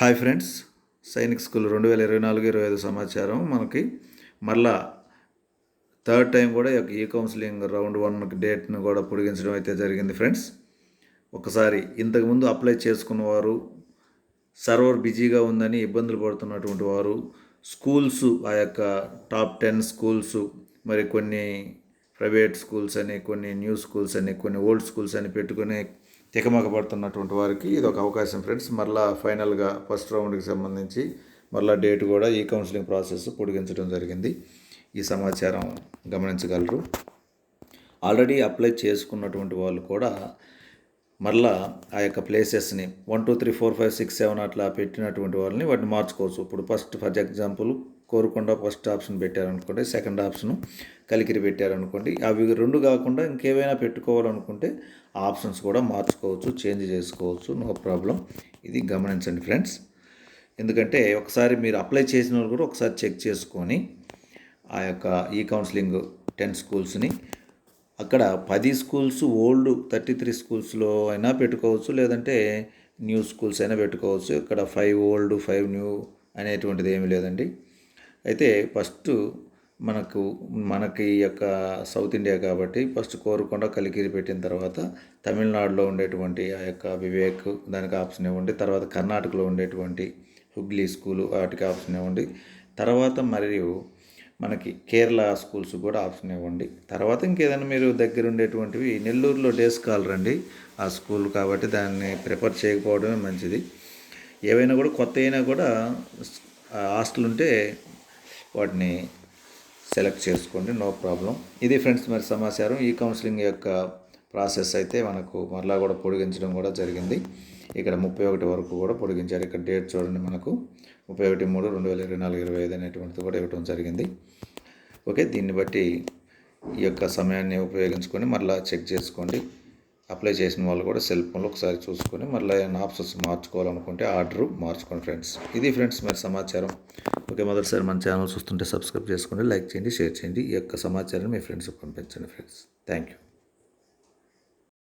Hi friends. Sainik school రెండు వేల ఇరవై నాలుగు ఇరవై ఐదు సమాచారం మనకి. మళ్ళా థర్డ్ టైం కూడా ఈ కౌన్సిలింగ్ రౌండ్ వన్ డేట్ను కూడా పొడిగించడం అయితే జరిగింది ఫ్రెండ్స్. ఒకసారి ఇంతకుముందు అప్లై చేసుకున్నవారు సర్వర్ బిజీగా ఉందని ఇబ్బందులు పడుతున్నటువంటి వారు స్కూల్స్ ఆ యొక్క టాప్ టెన్ స్కూల్స్ మరి కొన్ని ప్రైవేట్ స్కూల్స్ అని కొన్ని న్యూ స్కూల్స్ అని కొన్ని ఓల్డ్ స్కూల్స్ అని పెట్టుకునే తికమకపడుతున్నటువంటి వారికి ఇది ఒక అవకాశం ఫ్రెండ్స్. మరలా ఫైనల్గా ఫస్ట్ రౌండ్కి సంబంధించి మరలా డేట్ కూడా ఈ కౌన్సిలింగ్ ప్రాసెస్ పొడిగించడం జరిగింది. ఈ సమాచారం గమనించగలరు. ఆల్రెడీ అప్లై చేసుకున్నటువంటి వాళ్ళు కూడా మరలా ఆ యొక్క ప్లేసెస్ని one two three four five six seven అట్లా పెట్టినటువంటి వాళ్ళని వాటిని మార్చుకోవచ్చు. ఇప్పుడు ఫస్ట్ ఫర్ ఎగ్జాంపుల్ కోరుకుండా ఫస్ట్ ఆప్షన్ పెట్టారనుకోండి సెకండ్ ఆప్షన్ కలికిరి పెట్టారనుకోండి. అవి రెండు కాకుండా ఇంకేమైనా పెట్టుకోవాలనుకుంటే ఆప్షన్స్ కూడా మార్చుకోవచ్చు చేంజ్ చేసుకోవచ్చు నో ప్రాబ్లం. ఇది గమనించండి ఫ్రెండ్స్. ఎందుకంటే ఒకసారి మీరు అప్లై చేసిన వాళ్ళు కూడా ఒకసారి చెక్ చేసుకొని ఆ యొక్క ఈ కౌన్సిలింగ్ టెన్ స్కూల్స్ని అక్కడ పది స్కూల్స్ ఓల్డ్ థర్టీ త్రీ స్కూల్స్లో అయినా పెట్టుకోవచ్చు లేదంటే న్యూ స్కూల్స్ అయినా పెట్టుకోవచ్చు. ఇక్కడ ఫైవ్ ఓల్డ్ ఫైవ్ న్యూ అనేటువంటిది ఏమీ లేదండి. అయితే ఫస్ట్ మనకు మనకి ఈ యొక్క సౌత్ ఇండియా కాబట్టి ఫస్ట్ కోరుకొండ కలికిరి పెట్టిన తర్వాత తమిళనాడులో ఉండేటువంటి ఆ యొక్క వివేక్ దానికి ఆప్షన్ ఇవ్వండి. తర్వాత కర్ణాటకలో ఉండేటువంటి హుగ్లీ స్కూలు వాటికి ఆప్షన్ ఇవ్వండి. తర్వాత మరియు మనకి కేరళ స్కూల్స్ కూడా ఆప్షన్ ఇవ్వండి. తర్వాత ఇంకేదైనా మీరు దగ్గర ఉండేటువంటివి నెల్లూరులో డేస్ కాల్ అండి ఆ స్కూల్ కాబట్టి దాన్ని ప్రిఫర్ చేయకపోవడమే మంచిది. ఏవైనా కూడా కొత్త అయినా కూడా హాస్టల్ ఉంటే వాటిని సెలెక్ట్ చేసుకోండి నో ప్రాబ్లం. ఇది ఫ్రెండ్స్ మరి సమాచారం. ఈ కౌన్సిలింగ్ యొక్క ప్రాసెస్ అయితే మనకు మరలా కూడా పొడిగించడం కూడా జరిగింది. ఇక్కడ ముప్పై ఒకటి వరకు కూడా పొడిగించారు. ఇక్కడ డేట్ చూడండి మనకు. ముప్పై ఒకటి మూడు రెండు వేల ఇరవై నాలుగు ఇరవై ఐదు అనేటువంటిది కూడా ఇవ్వడం జరిగింది. ఓకే దీన్ని బట్టి ఈ యొక్క సమయాన్ని ఉపయోగించుకొని మరలా చెక్ చేసుకోండి. అప్లై చేసిన వాళ్ళు కూడా సెల్ ఫోన్లో ఒకసారి చూసుకొని మళ్ళీ ఏమైనా ఆప్షన్స్ మార్చుకోవాలనుకుంటే ఆర్డర్ మార్చుకోండి ఫ్రెండ్స్. ఇది ఫ్రెండ్స్ మరి సమాచారం. ఓకే మొదటిసారి మన ఛానల్ చూస్తుంటే సబ్స్క్రైబ్ చేసుకోండి లైక్ చేయండి షేర్ చేయండి. ఈ యొక్క సమాచారాన్ని మీ ఫ్రెండ్స్కి పంపించండి ఫ్రెండ్స్. Thank you.